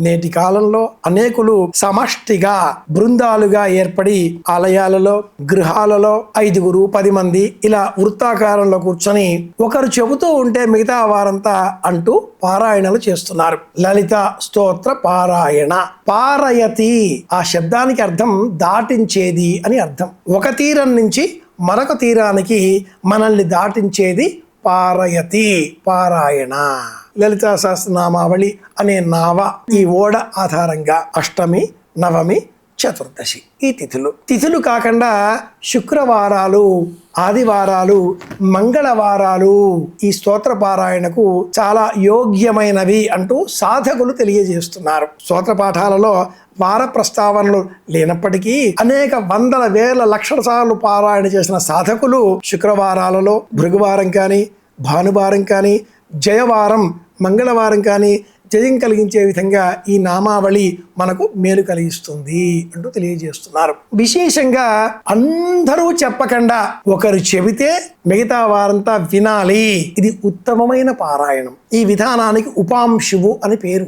నేటి కాలంలో అనేకులు సమష్టిగా బృందాలుగా ఏర్పడి ఆలయాలలో గృహాలలో ఐదుగురు పది మంది ఇలా వృత్తాకారంలో కూర్చొని ఒకరు చెబుతూ ఉంటే మిగతా వారంతా అంటూ పారాయణలు చేస్తున్నారు. లలిత స్తోత్ర పారాయణ. పారయతి ఆ శబ్దానికి అర్థం దాటించేది అని అర్థం. ఒక తీరం నుంచి మరొక తీరానికి మనల్ని దాటించేది పారయతి పారాయణ. లలితా సహస్రనామావళి అనే నావ ఈ ఓడ ఆధారంగా అష్టమి నవమి చతుర్దశి ఈ తిథులు. తిథులు కాకుండా శుక్రవారాలు ఆదివారాలు మంగళవారాలు ఈ స్తోత్ర పారాయణకు చాలా యోగ్యమైనవి అంటూ సాధకులు తెలియజేస్తున్నారు. స్తోత్ర పాఠాలలో వార ప్రస్తావనలు లేనప్పటికీ అనేక వందల వేల లక్షల సార్లు పారాయణ చేసిన సాధకులు శుక్రవారాలలో భృగువారం కానీ భానువారం కానీ జయవారం మంగళవారం కానీ జయం కలిగించే విధంగా ఈ నామావళి మనకు మేలు కలిగిస్తుంది అంటూ తెలియజేస్తున్నారు. విశేషంగా అందరూ చెప్పకుండా ఒకరు చెబితే మిగతా వారంతా వినాలి. ఇది ఉత్తమమైన పారాయణం. ఈ విధానానికి ఉపాంశువు అని పేరు.